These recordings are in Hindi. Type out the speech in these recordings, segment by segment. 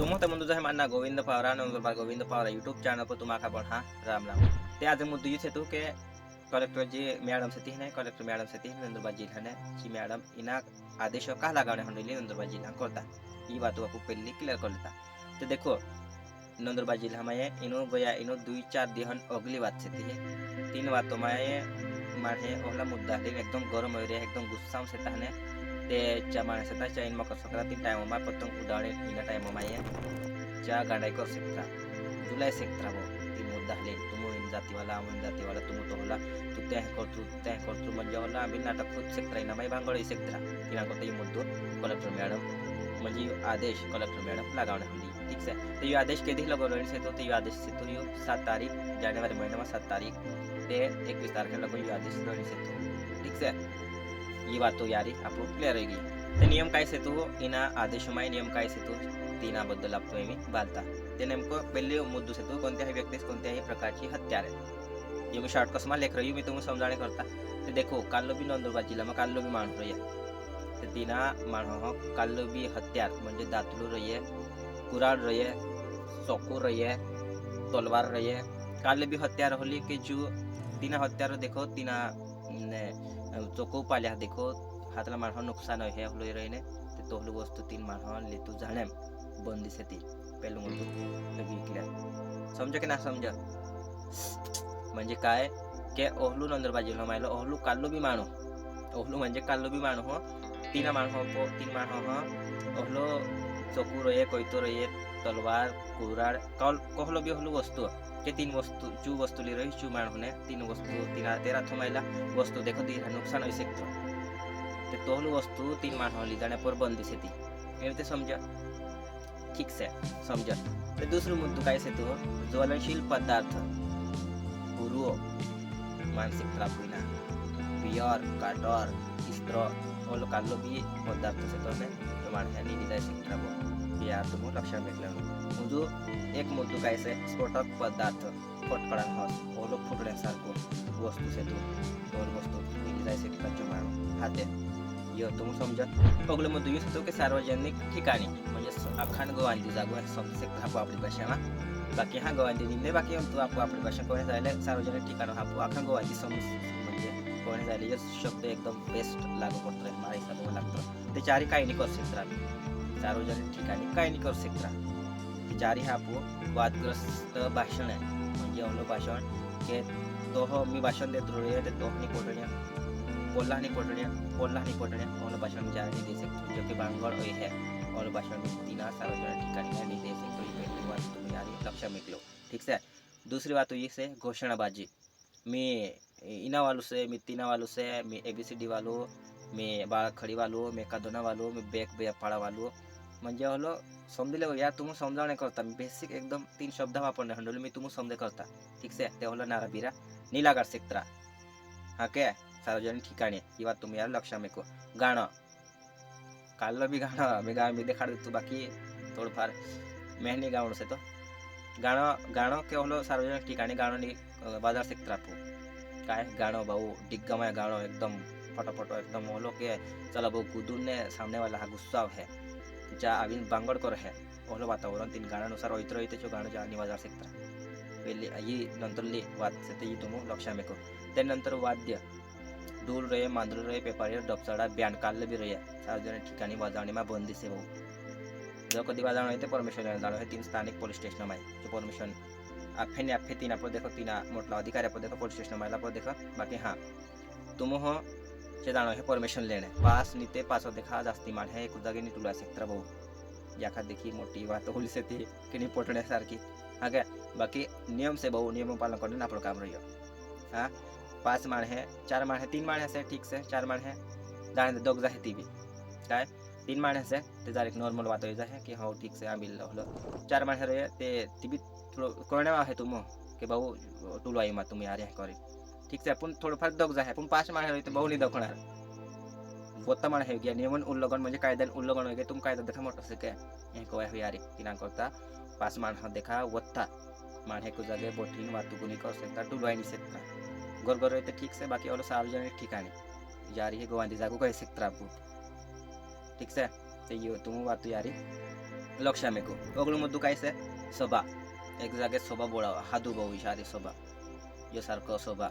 तुम तर मुद्दू आहे मानना गोविंद पावरा नंदुरबार गोविंद पावरा यूट्यूब चॅनल पर तुम्हाला पण हा, राम राम। ते आज मुद्दू यूज़ हेतु के कलेक्टर जी, मैडम से तीन कलेक्टर मैडम से तीन, नंदुरबार जिल्हा ने जी मैडम, इना आदेश का लगावणे हंडली नंदुरबार जिल्हा करता। ई बात आपको पहले क्लियर कर लेता तो देखो, नंदुरबार जिल्हा में इनो गया इनो दुई चार दिहन अगली बात से थी तीन बातों में माने ओला मुद्दा है, एकदम गरम हो है चैन मकर संक्रांती टाइम में पतंग उडाणे इन टाइम में ये च्या गाडाई कर सकता तुला सकता वो ती मुद्दा हले तुम इन जाती वाला हम तुम तो होला तू त्या कर तू त्या कर तू म्हणजे होला आम्ही नाटक खुद सकता ना माई भांगड सकता तिना को ये मुद्दो कलेक्टर मॅडम म्हणजे आदेश कलेक्टर मॅडम लगावणे हमली ठीक से तो ये आदेश के दी लगवणे से तो ये आदेश से तो यो सात तारीख जानेवारी महीना में सात तारीख ते एकवीस तारखेला लगो यो आदेश लगवणे से तो ठीक से ही बात तो यारी आपको क्लिअर होगी। ते नियम काय से तो इना आदेशमाय नियम काय से तो? तिनाबद्दल आपतो मी बालता। ते नेमकं पहिले मुद्दू से तो कोणत्याही व्यक्तीस कोणत्याही प्रकारची हत्यार आहे. ये मी शॉर्ट कसमा लेख रही हूँ मैं तुम्हें समझाने करता. ते देखो, काल्लो भी नंदुरबार जिल्हा में काल्लो भी माणूस रही है ते तिना माणो काल्लो भी हत्यार, म्हणजे दातलू रही है कुराड रही है चौकू रही है तलवार रही है काल्लो भी हत्यार होली कि जो, तिना चोको पाल्या देखो हातला माणसा नुकसान हे हलो रहीने ते तोहलू वस्तू तीन माणसा लेतू जाणे बंदी से ती पेलू मुद्दू लगी क्लियर समझ की ना समझ म्हणजे काय के ओहलू नंदुरबार जिल्हा मायलो ओहलू काल्लू बी माणू ओहलू म्हणजे काल्लू बी माणू हो तीन माणू हो तीन माणू हो ओहलो चोकू रहे कोयतो रहे तलवार कल कहलो बी ओहलू वस्तू के तीन वस्तू चू वस्तू ली रही चू ने तीन वस्तू, तीन तेरा थमायला वस्तू देखो ती नुकसान होई सकतो। ते तोहलू वस्तू तीन माणू ली जाने पर बंदी से ती एवढे समझ? ठीक से, समझ। ते दुसरं मुद्दू काय से तो ज्वलनशील पदार्थ। पुरुओ मानसिक त्रास होईना। बियर, काटर, इस्त्र, ओलो काल्लो भी पदार्थ से तो मैं तो माणसाने निदाय शिकता या तुम्ही लक्षात घेतलं मुद्दू एक मुद्दू काय से स्फोटक पदार्थ फटकडान हस ओलो फुटण्यासारखं वस्तू से दोन वस्तू निदाय शिकता जो माणू हाते यो तुम्ही समजा पगलं मुद्दू यूज़ होतो की सार्वजनिक ठिकाणी म्हणजे स- अखांड गवांधी जागो आहे समजू शकता आपो आपली भाषा बाकी हा गवांधी निंदे बाकी तो आपको आपली भाषा कोणी जायला सार्वजनिक ठिकाण हा अखंड गवांधी समज म्हणजे कोणी जायला हे शब्द एकदम बेस्ट लागू पडतो रे मला हिसाब लागतो ते काही नाही करू सार्वजनिक ठिकाणी काही नाही करू शकता ते चारी हा आपो वादग्रस्त भाषण आहे. म्हणजे भाषण के तो हो मी भाषण देत रे ते तो नाही पोटण्या बोलला नहीं पोटण्या बोलला नहीं पोटण्या अवलं भाषण नहीं दे सकते जो कि बांगड़ होई है. और भाषण तीना सार्वजनिक ठिकाणी है नहीं दे सकते ये पहली बात तुम्ही यारी लक्षात में लो ठीक से? दूसरी बात हुई से घोषणाबाजी. मैं इना वालों से, मैं तीना वालों से, मैं ए बी सी डी वालो, मी बाळखडी वालो मी कादोना वालो मी बेक बेपाळा वालो म्हणजे हलो, समजले यार तुम्ही समजावणे करता. बेसिक एकदम तीन शब्द वापरणे हंडोल मी तुम्ही समजे करता. ठीक से? ते हलो, नारा, बिरा. नीलागार सेक्त्रा हा काय सार्वजनिक ठिकाणी. बात तुम्ही यार लक्षात मेको. गाणं. काल बी गाणं. मी गा मी देखाड देतो. बाकी थोडंफार मेहनी गावणं से तो. गाणं गाणं के हलो, सार्वजनिक ठिकाणी गाणं बाज़ार सेक्टर आपो काय? गाणं, भाऊ डिग्गमय गाणं एकदम, फटाफट एकदम. हलो, के? चला, भाऊ, कूदून ने सामने वाला हा गुस्सा है. ज्या आविन बांगड कर है हलो वातावरण, तीन गाण्यानुसार ऐतर ऐते जो ज्या बाज़ार सेक्टर पहिले ही नंतरली वाद से ते तुम्ही लक्षात मेको। त्यानंतर वाद्य, डूल रहे, मांदरू रहे, पेपारी डबचडा बँड काढलं बी रहे सार्वजनिक ठिकाणी वाजवणीमा बंदी से भाऊ। जर कधी वाजवणं आहे ते परमिशन जाणं, हे तीन स्थानिक पोलीस स्टेशन आहे, जो परमिशन आफे ने आफे तीन आप देखो, तीन म्हटलं अधिकारी आप देखो, पोलीस स्टेशन मायला आपण देखो, बाकी हाँ। तुम हो चे जाणं हे परमिशन लेणे पास नीते, पास देखा, जास्ती मान हे एक जागे तुला सेक्टर भाऊ याखा देखी मोठी वात पोलीस येते की नाही पोटण्यासारखी हा काय, बाकी नियम से भाऊ नियम पालन करून आपण काम रहियो हा। पाच माण है, चार माण है, तीन माण है ठीक से, चार माण है। जाणे दोग जाहे ती बी काय, तीन माण है ते जर एक नॉर्मल हो जाए कि हाँ ठीक से आम्ही हलो चार माण रहे ते, ती बी कोणे आहे तुम, की भाऊ तुलो आई मा तुम्ही यार, करे। ठीक से आपण थोडंफार दग जाहे आपण पाच माण रहे ते भाऊ नाही दखणार बोत्ता माण है गया नियमन उल्लंघन म्हणजे कायद्यान उल्लंघन हो गया तुम कायदा देखा मोठं से काय हे कोय हो यारी, तिना करता पाच माण हा, देखा वत्ता माण हे को जागे बोटीन वातुकुनी कर सकता टुलवाई नहीं सकता। गोर गोर रहते ठीक से, बाकी वालों सार्वजनिक ठिकाणी यारी हे गोवांदी जागो कह सकता आपको ठीक से तो ये तुम बात तो यारी। लक्ष्या मेकू ओगळू मुद्दू काय से सोबा एक जागे सोबा बोळावा हादू बहु इशारे सोबा यो सारखं सोबा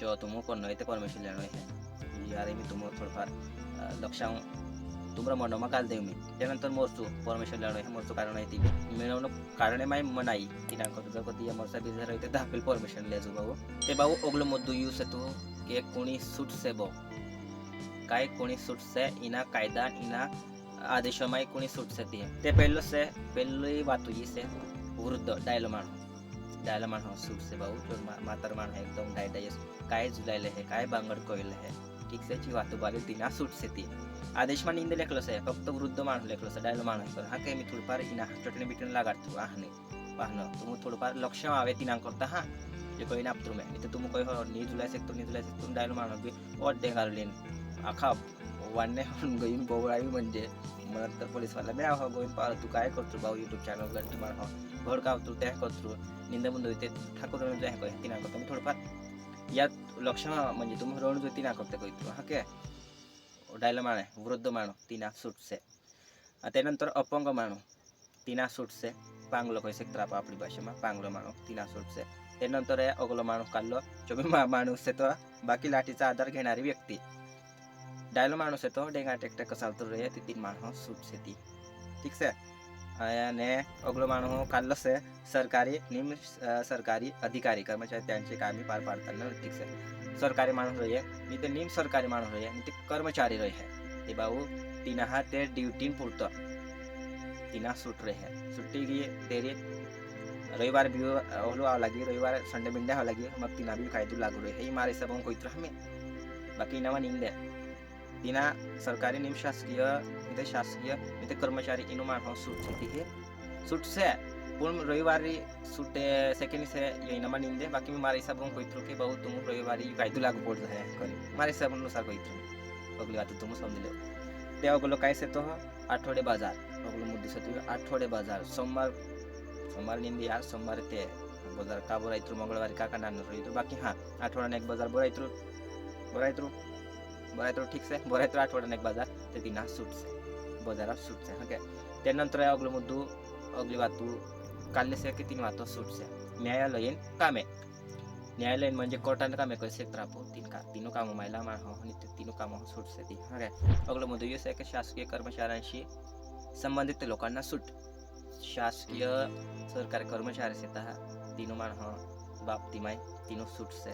जो तुम कोण ते परमेश्वर लेणो हे। यारे मी तुम थोडंफार अं, लक्षांग तुमरा मनोमा घाल देऊ मी त्यानंतर मोरचू परमेश्वर लेणो हे मोरचू कारण आहे ती मिळवणं कारण माय मनाई। तिनांक जर कधी मोरसा बिझर होते दाखवेल परमेश्वर लेजू भाऊ ते भाऊ ओगळू मुद्दू यूस तू के कोणी सूट से बो। काय कोणी सूट से इना कायदा इना आदेशमाय कोणी सूट से ती ते पहलो से पहली बात ये से वृद्ध डायलो माण डायलो माण सूट से भाऊ. मा- मातर माण है एकदम डाय डायस काय जुलायले है? काय बांगड कोयले है? ठीक से जी वातो बाले दिना सूट से ती. आदेश मान इंदे लेखलो फक्त वृद्ध माण लेखलो से, डायलो माण पर हा काय मी थोडंफार इना चटणी बिटणी लागाडतो. आहने पाहणं लक्ष आवे करता, हा. जे कोई नहीं तो तुम कोई हो, नी जुलाई से तुम डायलो बी और डेंगारलीन आखा वान्ने होऊन गईन बोवळावी म्हणजे. मला तर पोलीसवाला बे हो पार तू काय करतो भाऊ? युट्यूब चॅनल हो भडकाव तू त्या करतो निंद मुंद ते ठाकूर जे आहे ती ना करतो मी थोडंफार यात लक्ष म्हणजे तुम्ही रोड जो ती ना करते कोई हा के डायलो माणे वृद्ध माणो तिना सुटसे त्यानंतर अपंग माणो तिना सुटसे पांगलो कैसे त्रापा आपली भाषेમાં पांगलो माणो तिना सुटसे त्यानंतर आहे अगलो माणूस काढलो जो बी मा- माणूस आहे तो बाकी लाठीचा आधार घेणारी व्यक्ती डायलो माणूस आहे तो डेंगा टेक्टर कसाल रे ती तीन माणूस सूट से ती ठीक याने अगलो माणूस काल से सरकारी निम सरकारी अधिकारी कर्मचारी त्यांचे कामे पार पाडताना ठीक से। सरकारी माणूस रही आहे मी ते निम सरकारी माणूस रही आहे ते कर्मचारी रही। है ते भाऊ तिना हा ते ड्युटीन पुरतं। तिना सुट रही। है सुट्टी की तेरे रविवार भी होलो आवा लगी, रविवार संडे मिंडे आवा लगी, मग तिना भी कायदू लागू रही। है मारे सबों कोई तरह में बाकी इनावा निंदे। तिना सरकारी निम शासकीय इथे शासकीय इथे कर्मचारी इनो हो सूट थी हे। सूट से पूर्ण रविवारी सूटे सेकंड से ये इनामा निंदे। बाकी में मारे सब कोई थ्रू के बहुत तुम रविवारी कायदू लागू पड़ करी मारे सब अनुसार कोई अगली बात तुम समझ लो। ते अगलो काय से तो आठवडे बाज़ार। अगलो मुद्दे से तो आठवडे बाज़ार। सोमवार सोमवार निंदी यार, सोमवार ते बाज़ार का बोरायत्र मंगळवारी का का नानर रहित्र बाकी हाँ आठवड्याने एक बाज़ार बोरायत्र बोरायत्र बोरायत्र ठीक से बोरायत्र आठवड्याने एक बाज़ार, ते तिना सूट से। से, ओके? त्यानंतर आहे अगलो मुद्दू, अगली वातू काढले से की तीन वातो सूट से? न्यायालयीन कामे. न्यायालयीन म्हणजे कोर्टाने कामे कसे क्षेत्र आपो तीन का तीनों काम महिला मा हो, आणि ते तीनों काम हो सूट से ती, ओके? अगलो मुद्दू ये आहे शासकीय कर्मचाऱ्यांशी संबंधित लोकांना सूट. शासकीय सरकारी कर्मचारी से तहा तीनों मान हो, बाप तिमाई तीनों सूट से.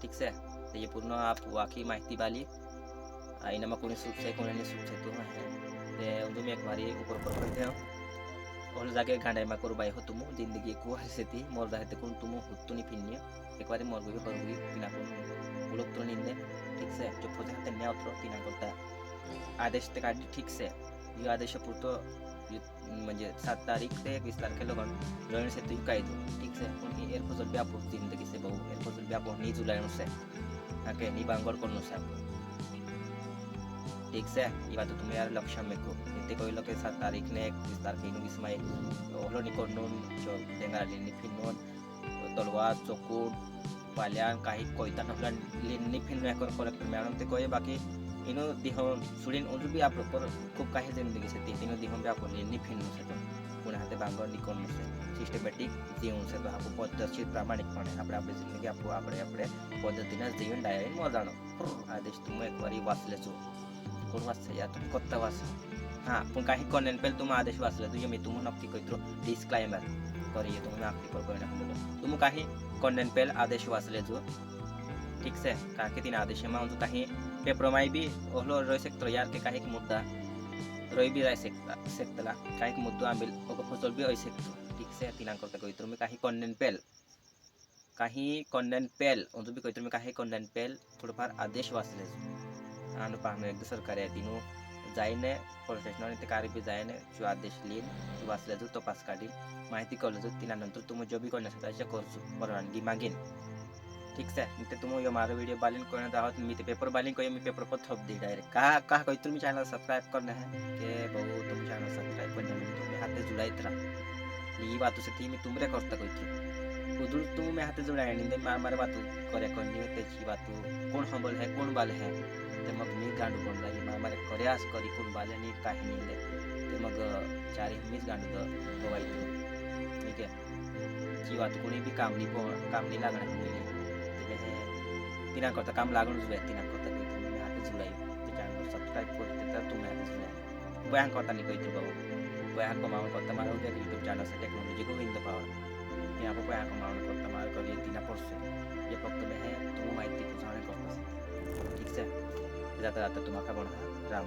ठीक से? तो ये पूर्ण आप वाकी माहिती बाली. आईना मग कोणी सूट से कोणी सूट से तू है ते तुम्ही एक बारी ऊपर ऊपर करते हो और जाके गांडे में करू बाई हो तुम ज़िंदगी को हसे थी मोर जाहे ते कुन तुम हुत्तु नि पिन्नी एक बारी मोर गई कर गई पिना को उलक तो निंदे ठीक से जो पोते हाते न्या उतरो पिना करता आदेश ते काढली ठीक से यो आदेश पुरतो म्हणजे सात तारीख ते वीस तारखेला गण रण से तू काय दो ठीक से पण ही एर फजल ब्यापो ज़िंदगी से बहु एर फजल ब्यापो नी जुलाई से आके नी बांगड़ कोन से ठीक से ये बात तुम्हें यार लक्ष्य में को इतने कोई लोग के सात तारीख ने बीस तारीख इन बीस मई ओलो निकोन नून जो डेंगा लिनी फिनोन तलवार चोकूट पाल्यान काही कोयता नफला लिनी फिन में कर कलेक्टर मैडम ते कोई बाकी इनो दिहो सुडीन उजु भी आप पर खूब काही जिंदगी से ती तीनो दिहो भी आप लिनी फिन से तो पुणे हाते बांगड़ निकोन से सिस्टमॅटिक जीवन से तो आप पद्धतशीर प्रामाणिकपणे આપણે આપણી જિંદગી આપણું આપણે આપણે પદ્ધતિના જીવન ડાયરી મોજાણો આદેશ तुम्ही एक वारी वाचले છો कोण वाचता या तुम्ही कोत्ता वाचा हाँ पण काही कॉन्टेंट पहिले तुम्ही आदेश वाचले तुझे मी तुम्ही नक्की कहित्रो डिस्क्लाइमर करिए तुम्ही आखरी पर कोई ना तुम्ही काही कॉन्टेंट पहिले आदेश वाचले जो ठीक से कारण की तीन आदेश में जो काही पेपर में भी ओहलो रह सकतो यार के काही मुद्दा रही भी रह सकता सकतला काही मुद्दा आंबिल ओको फ़सल भी होई सकतो ठीक से तीन करता कहित्रो मी काही कॉन्टेंट पेल काही कॉन्टेंट पेल जो भी कहित्रो मी काही कॉन्टेंट पेल थोडंफार आदेश वाचले एकदा सरकारी आहे तिनो जाईने पोलीस स्टेशनवर ते कार्य बी जाईने जो आदेश लिहिन तो वाचल्या जो तपास काढीन माहिती कळलं जो तिनानंतर तुम्ही जो बी करचो परवानगी मागीन ठीक से? ते तुम्ही यो मारो वीडियो बालिन करण्यात आहोत मी ते पेपर बालिन कहियो मी पेपर पर थप दी डायरेक्ट का का कही तुम्ही चैनल सब्सक्राइब करना है? के बहु तुम चैनल सब्सक्राइब करने में तुम्हें हाथे जुड़ाइत रहा ये बातों से थी मैं तुमरे करता कोई थी। उधर तुम मैं हाथे जुड़ाया नहीं, मार, मारे बातों करे करनी त्याची बातों। कोण हंबल है कोण बाल है? ते मग मी गांडू कोण जाई मला खऱ्याच करी कोण बाल्याने काही निघले ते मग चारी मीच गांडू गवायचो ठीक आहे जीवात कोणी बी कामणी कामणी लागणार पहिली तिना करता काम लागणूच जाय तिना करता तुम्ही हातच जुळाई त्याच्यानंतर सबस्क्राईब करते तर तुम्ही हातच जुळाई बयां करता नाही कहतो बाबा बयां कमावण करता मला उद्या यूट्यूब चॅनल असेल टेक्नॉलॉजी गोविंद पावर मी आपण बयां कमावण करता मला कधी तिना पडसो हे फक्त मी हे तुम्ही माहिती पोचवणे करता ठीक आहे जाता जाता तुम्हारा बना राम राम